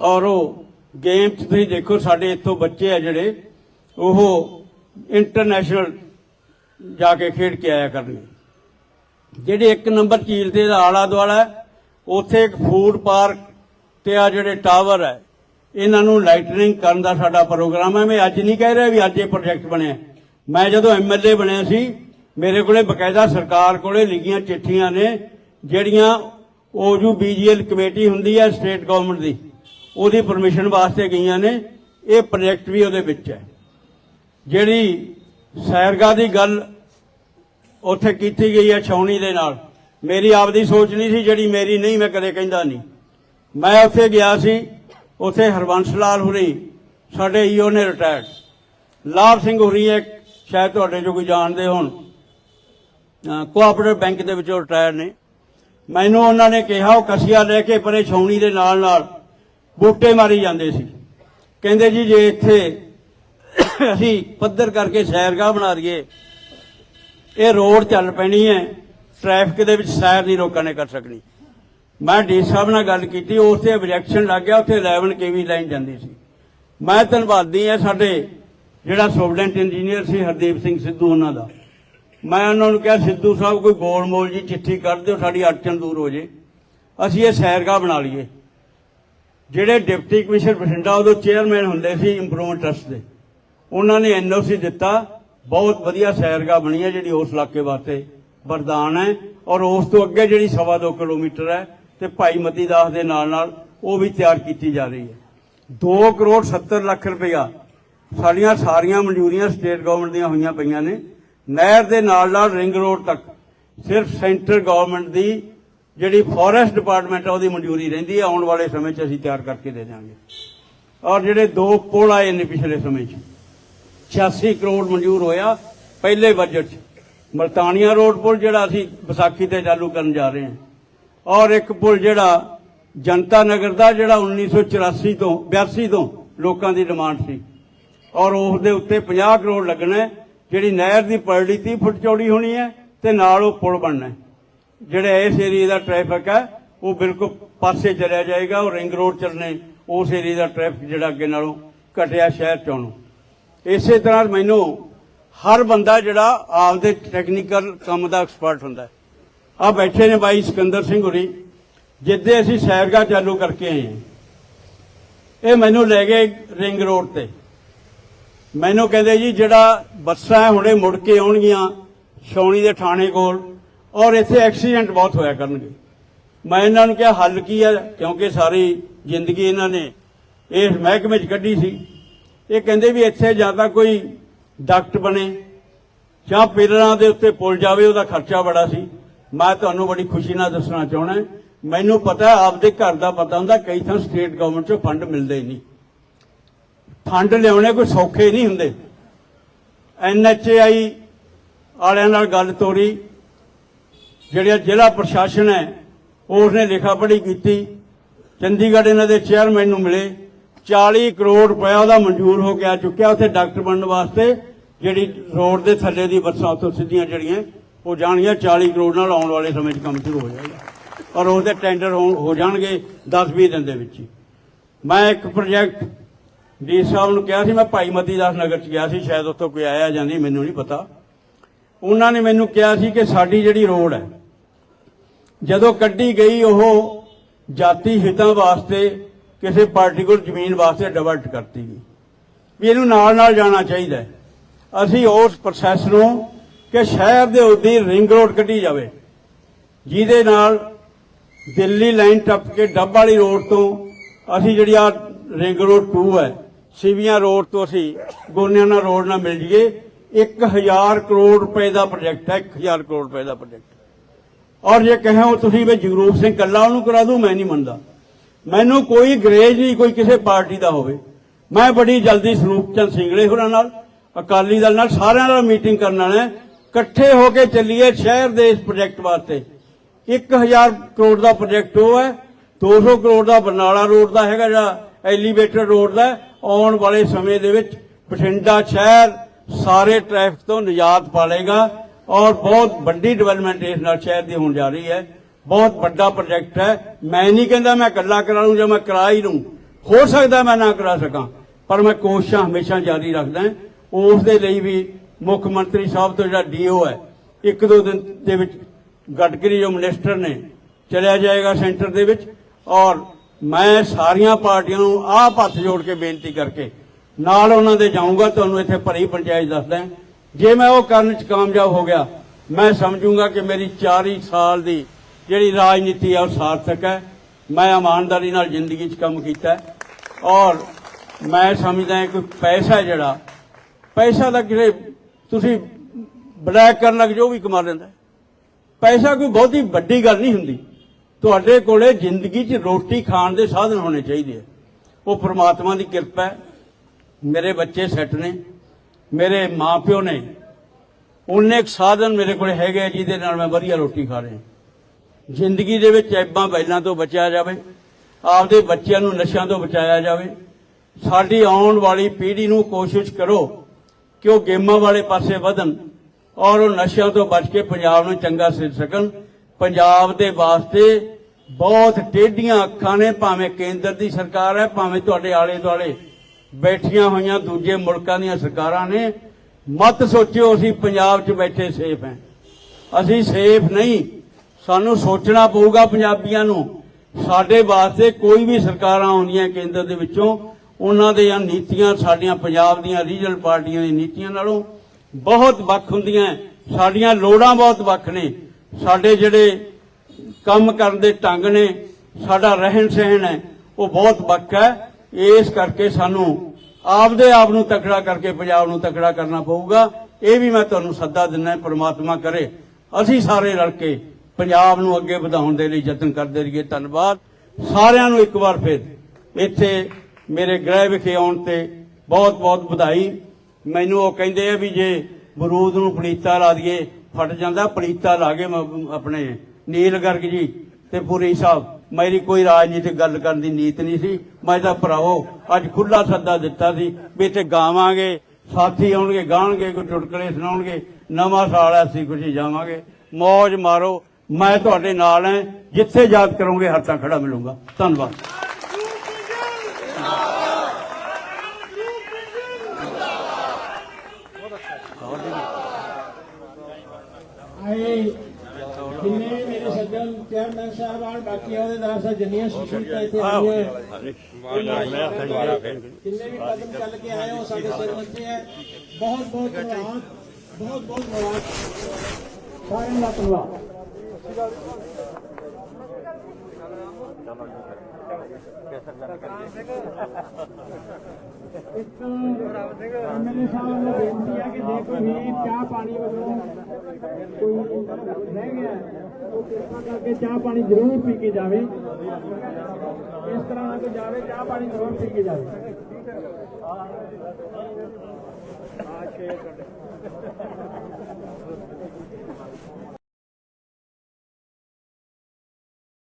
ਔਰ ਉਹ ਗੇਮ 'ਚ ਤੁਸੀਂ ਦੇਖੋ ਸਾਡੇ ਇੱਥੋਂ ਬੱਚੇ ਆ ਜਿਹੜੇ, ਉਹ ਇੰਟਰਨੈਸ਼ਨਲ ਜਾ ਕੇ ਖੇਡ ਕੇ ਆਇਆ ਕਰਨਗੇ। ਜਿਹੜੇ ਇੱਕ ਨੰਬਰ ਝੀਲ ਦੇ ਆਲਾ ਦੁਆਲਾ ਉੱਥੇ ਇੱਕ ਫੂਡ ਪਾਰਕ ਤੇ ਆ ਜਿਹੜੇ ਟਾਵਰ ਹੈ, ਇਹਨਾਂ ਨੂੰ ਲਾਈਟਨਿੰਗ ਕਰਨ ਦਾ ਸਾਡਾ ਪ੍ਰੋਗਰਾਮ ਹੈ। ਮੈਂ ਅੱਜ ਨਹੀਂ ਕਹਿ ਰਿਹਾ ਵੀ ਅੱਜ ਇਹ ਪ੍ਰੋਜੈਕਟ ਬਣਿਆ ਮੈਂ ਜਦੋਂ ਐਮਐਲਏ ਬਣਿਆ ਸੀ, ਮੇਰੇ ਕੋਲੇ ਬਕਾਇਦਾ ਸਰਕਾਰ ਕੋਲੇ ਲਿਖੀਆਂ ਚਿੱਠੀਆਂ ਨੇ, ਜਿਹੜੀਆਂ ਉਹ ਜੋ ਬੀਜੀਐਲ ਕਮੇਟੀ ਹੁੰਦੀ ਹੈ ਸਟੇਟ ਗਵਰਨਮੈਂਟ ਦੀ, ਉਹਦੀ ਪਰਮਿਸ਼ਨ ਵਾਸਤੇ ਗਈਆਂ ਨੇ। ਇਹ ਪ੍ਰੋਜੈਕਟ ਵੀ ਉਹਦੇ ਵਿੱਚ ਹੈ। ਜਿਹੜੀ ਸੈਰਗਾ ਦੀ ਗੱਲ ਉੱਥੇ ਕੀਤੀ ਗਈ ਹੈ ਛਾਉਣੀ ਦੇ ਨਾਲ। ਮੇਰੀ ਆਪਦੀ ਸੋਚ ਨਹੀਂ ਸੀ, ਜਿਹੜੀ ਮੇਰੀ ਨਹੀਂ, ਮੈਂ ਕਦੇ ਕਹਿੰਦਾ ਨਹੀਂ। ਮੈਂ ਉੱਥੇ ਗਿਆ ਸੀ, ਉੱਥੇ ਹਰਬੰਸ ਲਾਲ ਹੁਰੀ ਸਾਡੇ ਈਓ ਨੇ ਰਿਟਾਇਰਡ ਲਾਭ ਸਿੰਘ ਹੁਰੀ ਇੱਕ ਸ਼ਾਇਦ ਤੁਹਾਡੇ ਜੋ ਕੋਈ ਜਾਣਦੇ ਹੋਣ। ਕੋਆਪਰੇਟਿਵ ਬੈਂਕ ਦੇ ਵਿੱਚੋਂ ਰਿਟਾਇਰ ਨੇ। ਮੈਨੂੰ ਉਹਨਾਂ ਨੇ ਕਿਹਾ, ਉਹ ਕਸੀਆ ਲੈ ਕੇ ਪਰੇ ਛਾਉਣੀ ਦੇ ਨਾਲ ਨਾਲ ਬੂਟੇ ਮਾਰੀ ਜਾਂਦੇ ਸੀ। ਕਹਿੰਦੇ ਜੀ, ਜੇ ਇੱਥੇ ਅਸੀਂ ਪੱਧਰ ਕਰਕੇ ਸੈਰਗਾਹ ਬਣਾ ਦਈਏ ਇਹ ਰੋਡ ਚੱਲ ਪੈਣੀ ਹੈ। ਟ੍ਰੈਫਿਕ ਦੇ ਵਿੱਚ ਸੈਰ ਨਹੀਂ ਲੋਕਾਂ ਨੇ ਕਰ ਸਕਣੀ। ਮੈਂ ਡੀ ਸਾਹਿਬ ਨਾਲ ਗੱਲ ਕੀਤੀ ਉਸ ਤੇ ਆਬਜੈਕਸ਼ਨ ਲੱਗ ਗਿਆ, ਉੱਥੇ 11 ਕੇਵੀ ਲਾਈਨ ਜਾਂਦੀ ਸੀ। ਮੈਂ ਧੰਨਵਾਦੀ ਹਾਂ ਸਾਡੇ ਜਿਹੜਾ ਸੋਵਡੈਂਟ ਇੰਜੀਨੀਅਰ ਸੀ, ਹਰਦੀਪ ਸਿੰਘ ਸਿੱਧੂ ਉਹਨਾਂ ਦਾ। ਮੈਂ ਉਹਨਾਂ ਨੂੰ ਕਿਹਾ, ਸਿੱਧੂ ਸਾਹਿਬ, ਕੋਈ ਗੋਲ ਮੋਲ ਜੀ ਚਿੱਠੀ ਕਰ ਦਿਓ, ਸਾਡੀ ਅੜਚਨ ਦੂਰ ਹੋ ਜੇ। ਅਸੀਂ ਇਹ ਸੈਰਗਾਹ ਬਣਾ ਲਈਏ। ਜਿਹੜੇ ਡਿਪਟੀ ਕਮਿਸ਼ਨਰ ਬਠਿੰਡਾ, ਉਦੋਂ ਚੇਅਰਮੈਨ ਹੁੰਦੇ ਸੀ ਇੰਪਰੂਵਮੈਂਟ ਟਰਸਟ ਦੇ। ਉਹਨਾਂ ਨੇ ਐਨਓਸੀ ਦਿੱਤਾ। ਬਹੁਤ ਵਧੀਆ ਸੈਰਗਾਹ ਬਣੀ ਹੈ ਜਿਹੜੀ ਉਸ ਇਲਾਕੇ ਵਾਸਤੇ। ਵਰਦਾਨ ਹੈ ਔਰ ਉਸ ਤੋਂ ਅੱਗੇ ਜਿਹੜੀ ਸਵਾ ਦੋ ਕਿਲੋਮੀਟਰ ਹੈ ਤੇ ਭਾਈ ਮਤੀ ਦਾਸ ਦੇ ਨਾਲ ਨਾਲ ਉਹ ਵੀ ਤਿਆਰ ਕੀਤੀ ਜਾ ਰਹੀ ਹੈ। 2 ਕਰੋੜ 70 ਲੱਖ ਰੁਪਇਆ ਸਾਡੀਆਂ ਸਾਰੀਆਂ ਮਨਜ਼ੂਰੀਆਂ ਸਟੇਟ ਗਵਰਨਮੈਂਟ ਦੀਆਂ ਹੋਈਆਂ ਪਈਆਂ ਨੇ। ਨਹਿਰ ਦੇ ਨਾਲ ਨਾਲ ਰਿੰਗ ਰੋਡ ਤੱਕ ਸਿਰਫ ਸੈਂਟਰ ਗਵਰਨਮੈਂਟ ਦੀ ਜਿਹੜੀ ਫੋਰੈਸਟ ਡਿਪਾਰਟਮੈਂਟ ਆ ਉਹਦੀ ਮਨਜ਼ੂਰੀ ਰਹਿੰਦੀ ਹੈ। ਆਉਣ ਵਾਲੇ ਸਮੇਂ 'ਚ ਅਸੀਂ ਤਿਆਰ ਕਰਕੇ ਦੇ ਦਿਆਂਗੇ। ਔਰ ਜਿਹੜੇ ਦੋ ਪੁਲ ਆਏ ਨੇ ਪਿਛਲੇ ਸਮੇਂ 'ਚ 86 ਕਰੋੜ ਮਨਜ਼ੂਰ ਹੋਇਆ ਪਹਿਲੇ ਬਜਟ 'ਚ। ਮਲਤਾਨੀਆ ਰੋਡ ਪੁਲ ਜਿਹੜਾ ਅਸੀਂ ਵਿਸਾਖੀ ਤੇ ਚਾਲੂ ਕਰਨ ਜਾ ਰਹੇ ਹਾਂ। ਔਰ ਇੱਕ ਪੁਲ ਜਿਹੜਾ ਜਨਤਾ ਨਗਰ ਦਾ ਜਿਹੜਾ 1984 ਤੋਂ 82 ਤੋਂ ਲੋਕਾਂ ਦੀ ਡਿਮਾਂਡ ਸੀ। ਔਰ ਉਸ ਦੇ ਉੱਤੇ 50 ਕਰੋੜ ਲੱਗਣਾ ਜਿਹੜੀ ਨਹਿਰ ਦੀ ਪਰੜੀ 30 ਫੁੱਟ ਚੌੜੀ ਹੋਣੀ ਹੈ ਤੇ ਨਾਲ ਉਹ ਪੁਲ ਬਣਨਾ ਹੈ। ਜਿਹੜਾ ਇਸ ਏਰੀਆ ਦਾ ਟ੍ਰੈਫਿਕ ਹੈ, ਉਹ ਬਿਲਕੁਲ ਪਾਸੇ ਚਲਿਆ ਜਾਏਗਾ, ਉਹ ਰਿੰਗ ਰੋਡ ਚੱਲਣੇ ਉਸ ਏਰੀਆ ਦਾ ਟ੍ਰੈਫਿਕ ਜਿਹੜਾ ਅੱਗੇ ਨਾਲੋਂ ਘਟਿਆ ਸ਼ਹਿਰ ਚੋਂ ਨੂੰ। ਇਸੇ ਤਰ੍ਹਾਂ ਮੈਨੂੰ ਹਰ ਬੰਦਾ ਜਿਹੜਾ ਆਪਦੇ ਟੈਕਨੀਕਲ ਕੰਮ ਦਾ ਐਕਸਪਰਟ ਹੁੰਦਾ ਹੈ। ਆ ਬੈਠੇ ਨੇ ਬਾਈ ਸਿਕੰਦਰ ਸਿੰਘ ਹੁਰੀ, ਜਿੱਦੇ ਅਸੀਂ ਸੈਰਗਾ ਚਾਲੂ ਕਰਕੇ ਆਏ ਹਾਂ। ਇਹ ਮੈਨੂੰ ਲੈ ਗਏ ਰਿੰਗ ਰੋਡ ਤੇ। ਮੈਨੂੰ ਕਹਿੰਦੇ ਜੀ, ਜਿਹੜਾ ਬੱਸਾਂ ਹੁਣੇ ਮੁੜ ਕੇ ਆਉਣਗੀਆਂ ਛਾਉਣੀ ਦੇ ਥਾਣੇ ਕੋਲ, ਔਰ ਇੱਥੇ ਐਕਸੀਡੈਂਟ ਬਹੁਤ ਹੋਇਆ ਕਰਨਗੇ। ਮੈਂ ਇਹਨਾਂ ਨੂੰ ਕਿਹਾ, ਹੱਲ ਕੀ ਹੈ ਕਿਉਂਕਿ ਸਾਰੀ ਜ਼ਿੰਦਗੀ ਇਹਨਾਂ ਨੇ ਇਸ ਮਹਿਕਮੇ 'ਚ ਕੱਢੀ ਸੀ। ਇਹ ਕਹਿੰਦੇ ਵੀ ਇੱਥੇ ਜਾਂ ਤਾਂ ਕੋਈ ਡਾਕਟਰ ਬਣੇ ਜਾਂ ਪਿਲਰਾਂ ਦੇ ਉੱਤੇ ਪੁਲ ਜਾਵੇ, ਉਹਦਾ ਖਰਚਾ ਬੜਾ ਸੀ। ਮੈਂ ਤੁਹਾਨੂੰ ਬੜੀ ਖੁਸ਼ੀ ਨਾਲ ਦੱਸਣਾ ਚਾਹਣਾ ਮੈਨੂੰ ਪਤਾ, ਆਪਦੇ ਘਰ ਦਾ ਪਤਾ ਹੁੰਦਾ, ਕਈ ਥਾਂ ਸਟੇਟ ਗਵਰਨਮੈਂਟ 'ਚੋਂ ਫੰਡ ਮਿਲਦੇ ਹੀ ਨਹੀਂ। ਫੰਡ ਲਿਆਉਣੇ ਕੋਈ ਸੌਖੇ ਨਹੀਂ ਹੁੰਦੇ। ਐਨਐਚਏਆਈ ਵਾਲਿਆਂ ਨਾਲ ਗੱਲ ਤੋਰੀ ਜਿਹੜਾ ਜ਼ਿਲ੍ਹਾ ਪ੍ਰਸ਼ਾਸਨ ਹੈ ਉਸਨੇ ਲਿਖਾ ਪੜ੍ਹੀ ਕੀਤੀ। ਚੰਡੀਗੜ੍ਹ ਇਹਨਾਂ ਦੇ ਚੇਅਰਮੈਨ ਨੂੰ ਮਿਲੇ। 40 ਕਰੋੜ ਰੁਪਇਆ ਉਹਦਾ ਮਨਜ਼ੂਰ ਹੋ ਕੇ ਆ ਚੁੱਕਿਆ ਉੱਥੇ ਡਾਕਟਰ ਬਣਨ ਵਾਸਤੇ, ਜਿਹੜੀ ਰੋਡ ਦੇ ਥੱਲੇ ਦੀ ਬੱਸਾਂ ਉੱਥੋਂ ਸਿੱਧੀਆਂ ਜਿਹੜੀਆਂ, ਉਹ ਜਾਣਗੀਆਂ 40 ਕਰੋੜ ਨਾਲ ਆਉਣ ਵਾਲੇ ਸਮੇਂ 'ਚ ਕੰਮ ਸ਼ੁਰੂ ਹੋ ਜਾਏਗਾ। ਔਰ ਉਹਦੇ ਟੈਂਡਰ ਹੋ ਹੋ ਜਾਣਗੇ 10-20 ਦਿਨ ਦੇ ਵਿੱਚ ਹੀ। ਮੈਂ ਇੱਕ ਪ੍ਰੋਜੈਕਟ ਡੀ ਸਾਹਿਬ ਨੂੰ ਕਿਹਾ ਸੀ, ਮੈਂ ਭਾਈ ਮਤੀ ਦਾਸ ਨਗਰ ਚ ਗਿਆ ਸੀ, ਸ਼ਾਇਦ ਉੱਥੋਂ ਕੋਈ ਆਇਆ ਜਾਂ ਨਹੀਂ, ਮੈਨੂੰ ਨਹੀਂ ਪਤਾ। ਉਹਨਾਂ ਨੇ ਮੈਨੂੰ ਕਿਹਾ ਸੀ ਕਿ ਸਾਡੀ ਜਿਹੜੀ ਰੋਡ ਹੈ, ਜਦੋਂ ਕੱਢੀ ਗਈ, ਉਹ ਜਾਤੀ ਹਿੱਤਾਂ ਵਾਸਤੇ ਕਿਸੇ ਪਾਰਟਿਕੂਲਰ ਜ਼ਮੀਨ ਵਾਸਤੇ ਡਿਵਰਟ ਕਰਤੀ ਗਈ। ਵੀ ਇਹਨੂੰ ਨਾਲ ਨਾਲ ਜਾਣਾ ਚਾਹੀਦਾ ਅਸੀਂ ਉਸ ਪ੍ਰੋਸੈਸ ਨੂੰ ਕਿ ਸ਼ਹਿਰ ਦੇ ਉੱਤੇ ਰਿੰਗ ਰੋਡ ਕੱਢੀ ਜਾਵੇ। ਜਿਹਦੇ ਨਾਲ ਦਿੱਲੀ ਲਾਈਨ ਟੱਪ ਕੇ ਡੱਬ ਵਾਲੀ ਰੋਡ ਤੋਂ ਅਸੀਂ ਜਿਹੜੀ ਆ ਰਿੰਗ ਰੋਡ 2 ਹੈ, ਸਿਵੀਆਂ ਰੋਡ ਤੋਂ ਅਸੀਂ ਗੋਨਿਆਣਾ ਰੋਡ ਨਾਲ ਮਿਲ ਜੀਏ 1000 ਕਰੋੜ ਰੁਪਏ ਦਾ ਪ੍ਰੋਜੈਕਟ ਹੈ 1000 ਕਰੋੜ ਰੁਪਏ ਦਾ ਪ੍ਰੋਜੈਕਟ ਔਰ ਜੇ ਕਹੋ ਤੁਸੀਂ ਵੀ ਜਗਰੂਪ ਸਿੰਘ ਕੱਲਾ ਉਹਨੂੰ ਕਰਾ ਦੂੰ, ਮੈਂ ਨਹੀਂ ਮੰਨਦਾ। ਮੈਨੂੰ ਕੋਈ ਗਰੇਜ ਨਹੀਂ, ਕੋਈ ਕਿਸੇ ਪਾਰਟੀ ਦਾ ਹੋਵੇ। ਮੈਂ ਬੜੀ ਜਲਦੀ ਸਰੂਪ ਚੰਦ ਸਿੰਗਲੇ ਹੋਰਾਂ ਨਾਲ, ਅਕਾਲੀ ਦਲ ਨਾਲ, ਸਾਰਿਆਂ ਨਾਲ ਮੀਟਿੰਗ ਕਰਨ ਵਾਲਾ ਇਕੱਠੇ ਹੋ ਕੇ ਚੱਲੀਏ ਸ਼ਹਿਰ ਦੇ ਇਸ ਪ੍ਰੋਜੈਕਟ ਵਾਸਤੇ। 1000 ਕਰੋੜ ਦਾ ਪ੍ਰੋਜੈਕਟ ਉਹ ਹੈ 200 ਕਰੋੜ ਦਾ ਬਰਨਾਲਾ ਰੋਡ ਦਾ ਹੈਗਾ, ਜਿਹੜਾ ਐਲੀਵੇਟਰ ਰੋਡ ਦਾ ਆਉਣ ਵਾਲੇ ਸਮੇਂ ਦੇ ਵਿੱਚ ਬਠਿੰਡਾ ਸ਼ਹਿਰ ਸਾਰੇ ਟ੍ਰੈਫਿਕ ਤੋਂ ਨਿਜਾਤ ਪਾਲੇਗਾ ਔਰ ਬਹੁਤ ਵੱਡੀ ਡਿਵੈਲਪਮੈਂਟ ਇਸ ਨਾਲ ਸ਼ਹਿਰ ਦੀ ਹੋਣ ਜਾ ਰਹੀ ਹੈ। ਬਹੁਤ ਵੱਡਾ ਪ੍ਰੋਜੈਕਟ ਹੈ। ਮੈਂ ਨਹੀਂ ਕਹਿੰਦਾ ਮੈਂ ਇਕੱਲਾ ਕਰਾ ਲੂੰ ਜਾਂ ਮੈਂ ਕਰਾ ਹੀ ਲੂੰ ਹੋ ਸਕਦਾ ਮੈਂ ਨਾ ਕਰਾ ਸਕਾਂ, ਪਰ ਮੈਂ ਕੋਸ਼ਿਸ਼ਾਂ ਹਮੇਸ਼ਾ ਜਾਰੀ ਰੱਖਦਾ ਉਸ ਦੇ ਲਈ ਵੀ ਮੁੱਖ ਮੰਤਰੀ ਸਾਹਿਬ ਤੋਂ ਜਿਹੜਾ ਡੀਓ ਹੈ, ਇੱਕ ਦੋ ਦਿਨ ਦੇ ਵਿੱਚ ਗਡਕਰੀ ਜੋ ਮਿਨਿਸਟਰ ਨੇ ਚਲਿਆ ਜਾਏਗਾ ਸੈਂਟਰ ਦੇ ਵਿੱਚ ਔਰ ਮੈਂ ਸਾਰੀਆਂ ਪਾਰਟੀਆਂ ਨੂੰ ਆਪ ਹੱਥ ਜੋੜ ਕੇ ਬੇਨਤੀ ਕਰਕੇ ਨਾਲ ਉਹਨਾਂ ਦੇ ਜਾਊਂਗਾ, ਤੁਹਾਨੂੰ ਇੱਥੇ ਭਰੀ ਪੰਚਾਇਤ ਦੱਸਦਾ ਜੇ ਮੈਂ ਉਹ ਕਰਨ ਚ ਕਾਮਯਾਬ ਹੋ ਗਿਆ, ਮੈਂ ਸਮਝੂੰਗਾ ਕਿ ਮੇਰੀ 40 ਸਾਲ ਦੀ ਜਿਹੜੀ ਰਾਜਨੀਤੀ ਹੈ ਉਹ ਸਾਰਥਕ ਹੈ। ਮੈਂ ਇਮਾਨਦਾਰੀ ਨਾਲ ਜ਼ਿੰਦਗੀ 'ਚ ਕੰਮ ਕੀਤਾ ਔਰ ਮੈਂ ਸਮਝਦਾ ਹਾਂ ਕਿ ਪੈਸਾ ਜਿਹੜਾ, ਪੈਸਾ ਦਾ ਕਿਤੇ ਤੁਸੀਂ ਬਲੈਕ ਕਰਨ ਲੱਗ ਜੋ ਵੀ ਕਮਾ ਲੈਂਦਾ ਪੈਸਾ ਕੋਈ ਬਹੁਤੀ ਵੱਡੀ ਗੱਲ ਨਹੀਂ ਹੁੰਦੀ। ਤੁਹਾਡੇ ਕੋਲੇ ਜ਼ਿੰਦਗੀ 'ਚ ਰੋਟੀ ਖਾਣ ਦੇ ਸਾਧਨ ਹੋਣੇ ਚਾਹੀਦੇ ਆ। ਉਹ ਪ੍ਰਮਾਤਮਾ ਦੀ ਕਿਰਪਾ ਹੈ। ਮੇਰੇ ਬੱਚੇ ਸੈੱਟ ਨੇ। ਮੇਰੇ ਮਾਪਿਓ ਨੇ। ਉਹਨੇ ਇੱਕ ਸਾਧਨ ਮੇਰੇ ਕੋਲ ਹੈਗੇ ਆ ਜਿਹਦੇ ਨਾਲ ਮੈਂ ਵਧੀਆ ਰੋਟੀ ਖਾ ਰਿਹਾ। ਜ਼ਿੰਦਗੀ ਦੇ ਵਿੱਚ ਐਬਾਂ ਬੈਲਾਂ ਤੋਂ ਬਚਿਆ ਜਾਵੇ, ਆਪਦੇ ਬੱਚਿਆਂ ਨੂੰ ਨਸ਼ਿਆਂ ਤੋਂ ਬਚਾਇਆ ਜਾਵੇ, ਸਾਡੀ ਆਉਣ ਵਾਲੀ ਪੀੜ੍ਹੀ ਨੂੰ ਕੋਸ਼ਿਸ਼ ਕਰੋ ਕਿ ਉਹ ਗੇਮਾਂ ਵਾਲੇ ਪਾਸੇ ਵਧਣ ਔਰ ਉਹ ਨਸ਼ਿਆਂ ਤੋਂ ਬਚ ਕੇ ਪੰਜਾਬ ਨੂੰ ਚੰਗਾ ਸਿਰ ਸਕਣ। ਪੰਜਾਬ ਦੇ ਵਾਸਤੇ ਬਹੁਤ ਟੇਢੀਆਂ ਅੱਖਾਂ ਨੇ, ਭਾਵੇਂ ਕੇਂਦਰ ਦੀ ਸਰਕਾਰ ਹੈ, ਭਾਵੇਂ ਤੁਹਾਡੇ ਆਲੇ ਦੁਆਲੇ ਬੈਠੀਆਂ ਹੋਈਆਂ ਦੂਜੇ ਮੁਲਕਾਂ ਦੀਆਂ ਸਰਕਾਰਾਂ ਨੇ, ਮਤ ਸੋਚਿਓ ਅਸੀਂ ਪੰਜਾਬ 'ਚ ਬੈਠੇ ਸੇਫ ਹਾਂ। ਅਸੀਂ ਸੇਫ ਨਹੀਂ। ਸਾਨੂੰ ਸੋਚਣਾ ਪਊਗਾ ਪੰਜਾਬੀਆਂ ਨੂੰ। ਸਾਡੇ ਵਾਸਤੇ ਕੋਈ ਵੀ ਸਰਕਾਰਾਂ ਆਉਂਦੀਆਂ ਕੇਂਦਰ ਦੇ ਵਿੱਚੋਂ, ਉਹਨਾਂ ਦੀਆਂ ਨੀਤੀਆਂ ਸਾਡੀਆਂ ਪੰਜਾਬ ਦੀਆਂ ਰੀਜਨਲ ਪਾਰਟੀਆਂ ਦੀਆਂ ਨੀਤੀਆਂ ਨਾਲੋਂ ਬਹੁਤ ਵੱਖ ਹੁੰਦੀਆਂ ਸਾਡੀਆਂ ਲੋੜਾਂ ਬਹੁਤ ਵੱਖ ਨੇ। ਸਾਡੇ ਜਿਹੜੇ ਕੰਮ ਕਰਨ ਦੇ ਢੰਗ ਨੇ, ਸਾਡਾ ਰਹਿਣ ਸਹਿਣ ਹੈ ਉਹ ਬਹੁਤ ਵੱਖ ਹੈ ਇਸ ਕਰਕੇ ਸਾਨੂੰ ਆਪਦੇ ਆਪ ਨੂੰ ਤਕੜਾ ਕਰਕੇ ਪੰਜਾਬ ਨੂੰ ਤਕੜਾ ਕਰਨਾ ਪਊਗਾ। ਇਹ ਵੀ ਮੈਂ ਤੁਹਾਨੂੰ ਸੱਦਾ ਦਿੰਦਾ ਪ੍ਰਮਾਤਮਾ ਕਰੇ। ਅਸੀਂ ਸਾਰੇ ਰਲ ਕੇ ਪੰਜਾਬ ਨੂੰ ਅੱਗੇ ਵਧਾਉਣ ਦੇ ਲਈ ਯਤਨ ਕਰਦੇ ਰਹੀਏ। ਧੰਨਵਾਦ। ਸਾਰਿਆਂ ਨੂੰ ਇੱਕ ਵਾਰ ਫਿਰ ਇੱਥੇ ਮੇਰੇ ਗ੍ਰਹਿ ਵਿਖੇ ਆਉਣ ਤੇ ਬਹੁਤ ਬਹੁਤ ਵਧਾਈ। ਮੈਨੂੰ ਉਹ ਕਹਿੰਦੇ ਆ ਵੀ ਜੇ ਬਰੂਦ ਨੂੰ ਪਲੀਤਾ ਲਾ ਦਈਏ, ਫਟ ਜਾਂਦਾ ਪਲੀਤਾ ਲਾ ਕੇ ਆਪਣੇ ਨੀਲ ਗਰਗ ਜੀ ਤੇ ਪੁਰੀ ਸਾਹਿਬ, ਮੇਰੀ ਕੋਈ ਰਾਜਨੀਤਿਕ ਗੱਲ ਕਰਨ ਦੀ ਨੀਤ ਨਹੀਂ ਸੀ। ਮੈਂ ਤਾਂ ਭਰਾਵੋ, ਅੱਜ ਖੁੱਲਾ ਸੱਦਾ ਦਿੱਤਾ ਸੀ ਵੀ ਇੱਥੇ ਗਾਵਾਂਗੇ, ਸਾਥੀ ਆਉਣਗੇ, ਗਾਣਗੇ, ਕੋਈ ਟੁਟਕਲੇ ਸੁਣਾਉਣਗੇ, ਨਵਾਂ ਸਾਲ ਹੈ ਅਸੀਂ ਖੁਸ਼ੀ ਜਾਵਾਂਗੇ। ਮौज ਮਾਰੋ ਮੈਂ ਤੁਹਾਡੇ ਨਾਲ ਹਾਂ। ਜਿੱਥੇ ਯਾਦ ਕਰੋਗੇ ਹੱਥਾਂ ਖੜਾ ਮਿਲੂੰਗਾ। ਧੰਨਵਾਦ। ਆਏ ਜਿੰਨੇ ਵੀ ਮੇਰੇ ਸੱਜਣ ਚੇਅਰਮੈਨ ਸਾਹਿਬ ਆਣ ਬਾਕੀ ਅਹੁਦੇਦਾਰ ਸਾਹਿਬ ਜਿੰਨੀਆਂ ਸ਼ਖਸੀਅਤਾਂ ਇੱਥੇ ਆਈਆਂ ਜਿੰਨੇ ਵੀ ਕਦਮ ਚੱਲ ਕੇ ਆਏ ਹੋ ਸਾਡੇ ਸਿਰ ਬੱਚੇ ਹੈ ਬਹੁਤ ਬਹੁਤ ਧੰਨਵਾਦ। ਬਹੁਤ ਬਹੁਤ ਧੰਨਵਾਦ। ਸਾਰਿਆਂ ਦਾ ਧੰਨਵਾਦ। ਇੱਕ ਐਮਐਲਏ ਸਾਹਿਬ ਨੂੰ ਬੇਨਤੀ ਹੈ ਕਿ ਜੇ ਕੋਈ ਵੀ ਚਾਹ ਪਾਣੀ ਵੱਲੋਂ ਕੋਈ ਰਹਿ ਗਿਆ ਉਹ ਕਿਰਪਾ ਕਰਕੇ ਚਾਹ ਪਾਣੀ ਜ਼ਰੂਰ ਪੀ ਕੇ ਜਾਵੇ ਇਸ ਤਰ੍ਹਾਂ ਨਾ ਕੋਈ ਜਾਵੇ ਚਾਹ ਪਾਣੀ ਜ਼ਰੂਰ ਪੀ ਕੇ ਜਾਵੇ